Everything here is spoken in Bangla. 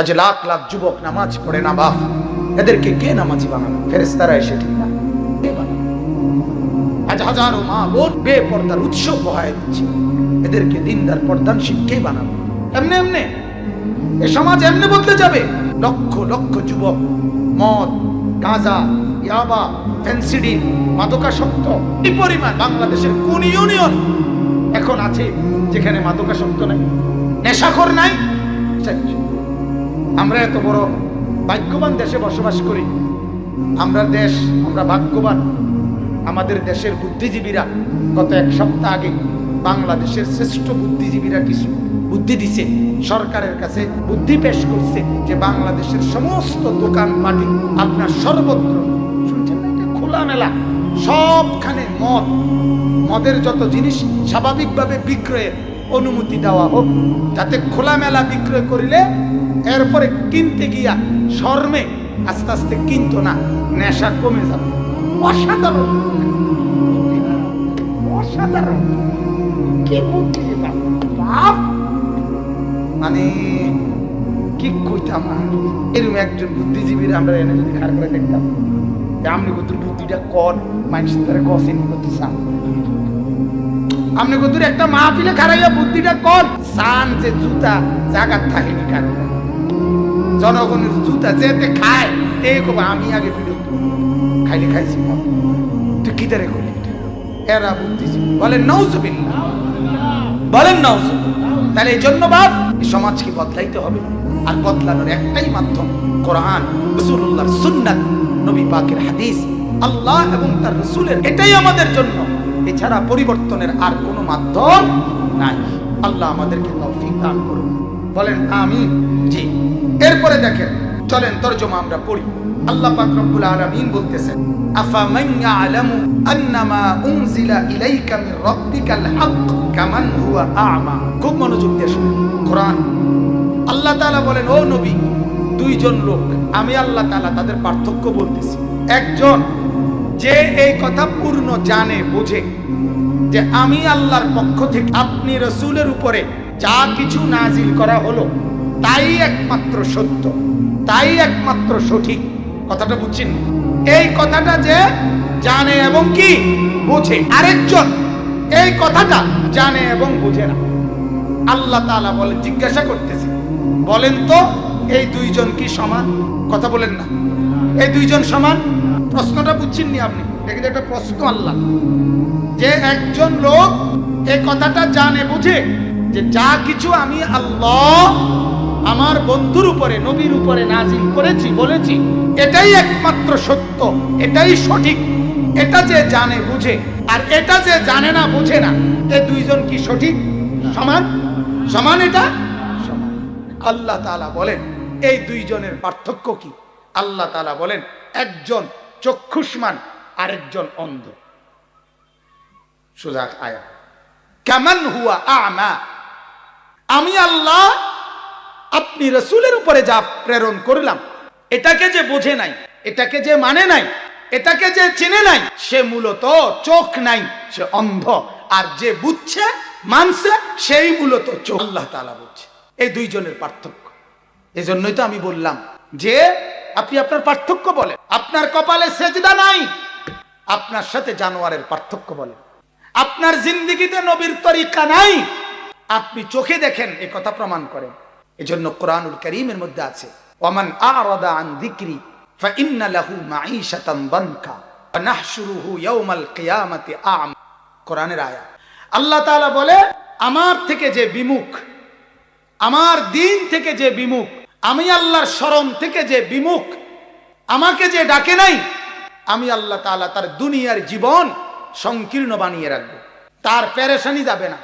আজ লাখ লাখ যুবক নামাজ পড়ে না বাপ। এদেরকে কে নামাজি বানাবে? ফেরেস্তারা এসে ঠিক না। আজ হাজারো মা বোন বে পর্দার উৎসব বহায় দিচ্ছে। এদেরকে দিনদার পর্দানশীল কে বানাবে? এমনি এমনি। এ সমাজ এমনি বদলে যাবে। লক্ষ লক্ষ যুবক, মদ, গাঁজা, ইয়াবা ফেন্সিডিন মাদকাসক্ত এই পরিমাণ বাংলাদেশের কোন ইউনিয়ন এখন আছে যেখানে মাদকাসক্ত নাই, নেশাখোর নাই? আমরা এত বড় ভাগ্যবান দেশে বসবাস করি। আমরা দেশ, আমরা ভাগ্যবান। আমাদের দেশের বুদ্ধিজীবীরা গত এক সপ্তাহ আগে বাংলাদেশের শ্রেষ্ঠ বুদ্ধিজীবীরা কিছু বুদ্ধি দিছে। সরকারের কাছে বুদ্ধি পেশ করছে যে বাংলাদেশের সমস্ত দোকান পাটি আপনার সর্বত্র। শুনছেন খোলামেলা? সবখানে মদ। মদের যত জিনিস স্বাভাবিকভাবে বিক্রয়ের অনুমতি দেওয়া হোক, যাতে খোলামেলা বিক্রয় করিলে এরপরে কিনতে গিয়া শর্মে আস্তে আস্তে কিনতো না, নেশা কমে যাবে। অসাধারণ। মানে কি কইতাম এরকম একজন বুদ্ধিজীবীর আমরা এনে যদি খার করে দেখতাম কত বুদ্ধিটা কন মানুষ তারা কসেনি করতে চান আপনি কত একটা মাহফিলে খারাইয়া বুদ্ধিটা কন সান যে জুতা জাগাত থাকেনি কার। জনগণের জুতা যেতে খায়, তে কব আমি আগে ফিরে খাইলে খাইছি মন তুই কি তারে করলি? এরা বুদ্ধিজীবী বলেন নৌজবিল্লা বলেন নৌজবিল্লা তাহলে এই জন্য বাপ সমাজকে বদলাইতে হবে। আর বদলানোর একটাই মাধ্যম কোরআন রসুল্লাহর সুন্নাত, নবী পাকের হাদিস, আল্লাহ এবং তার রসুলের। এটাই আমাদের জন্য। এছাড়া পরিবর্তনের আর কোনো মাধ্যম নাই। আল্লাহ আমাদেরকে তৌফিক দান করুন। বলেন আমি জি। এরপরে দেখেন, চলেন তর্জমা আমরা পড়ি। আল্লাহ পাক রব্বুল আলামিন বলতেছেন আফামান ইয়ালামু আন্নামা উনজিলা ইলাইকা মির রাব্বিকাল হক কামান হুয়া আ'মা? খুব মনোযোগ দিয়ে শুনুন, কোরআন। আল্লাহ তাআলা বলেন, ও নবী, দুইজন লোক, আমি আল্লাহ তাআলা তাদের পার্থক্য বলতেছি। একজন, যে এই কথা পূর্ণ জানে, বোঝে যে আমি আল্লাহর পক্ষ থেকে, আপনি রসুলের উপরে যা কিছু নাজিল করা হলো তাই একমাত্র সত্য, তাই একমাত্র সঠিক। কথাটা বুঝছেন? এই কথাটা যে জানে এবং কি বোঝে আরেকজন, এই কথাটা জানে এবং বোঝে না। আল্লাহ তাআলা বলে, জিজ্ঞাসা করতেছে, বলেন তো, এই দুইজন কি সমান? কথা বলেন না। এই দুইজন সমান? প্রশ্নটা বুঝছেননি আপনি? এটা একটা প্রশ্ন আল্লাহ। যে একজন লোক এই কথাটা জানে, বুঝে যে যা কিছু আমি আল্লাহ আমার বন্ধুর উপরে, নবীর উপরে নাজিল করেছি, বলেছি, এটাই একমাত্র সত্য, এটাই সঠিক। এটা যে জানে, বুঝে, আর এটা যে জানে না, বুঝে না, এ দুইজন কি সঠিক? সমান? সমান এটা? আল্লাহ তাআলা বলেন, এই দুইজনের পার্থক্য কি? আল্লাহ তালা বলেন, একজন চক্ষুষ্মান, আরেকজন অন্ধ। সুজাক আয়া কেমন হুয়া আমি আল্লাহ আপনি রসুলের উপরে যা প্রেরণ করলাম, এটাকে যে বোঝে নাই, এটাকে যে মানে নাই, এটাকে যে চেনে নাই, সে মূলত চোখ নাই, সে অন্ধ। আর যে বুঝছে, মানছে, সেই মূলত চোখ। আল্লাহ তালা বুঝছে। এই দুইজনের পার্থক্য। এজন্যই তো আমি বললাম যে, আপনি আপনার পার্থক্য বলেন। আপনার কপালে সেজদা নাই, আপনার সাথে জানোয়ারের পার্থক্য বলেন। আপনার জিন্দিগিতে নবীর তরিকা নাই, আপনি চোখে দেখেন, এ কথা প্রমাণ করেন। এজন্য কোরআনুল করিমের মধ্যে আছে ওমান আরাদা আন যিকরি কোরআনের আয়াত। আল্লাহ তাআলা বলে, আমার থেকে যে বিমুখ, আমার দিন থেকে যে বিমুখ, আমি আল্লাহর স্মরণ থেকে যে বিমুখ, আমাকে যে ডাকে নাই, আমি আল্লাহ তাআলা তার দুনিয়ার জীবন সংকীর্ণ বানিয়ে রাখব। তার পেরেশানি যাবে না।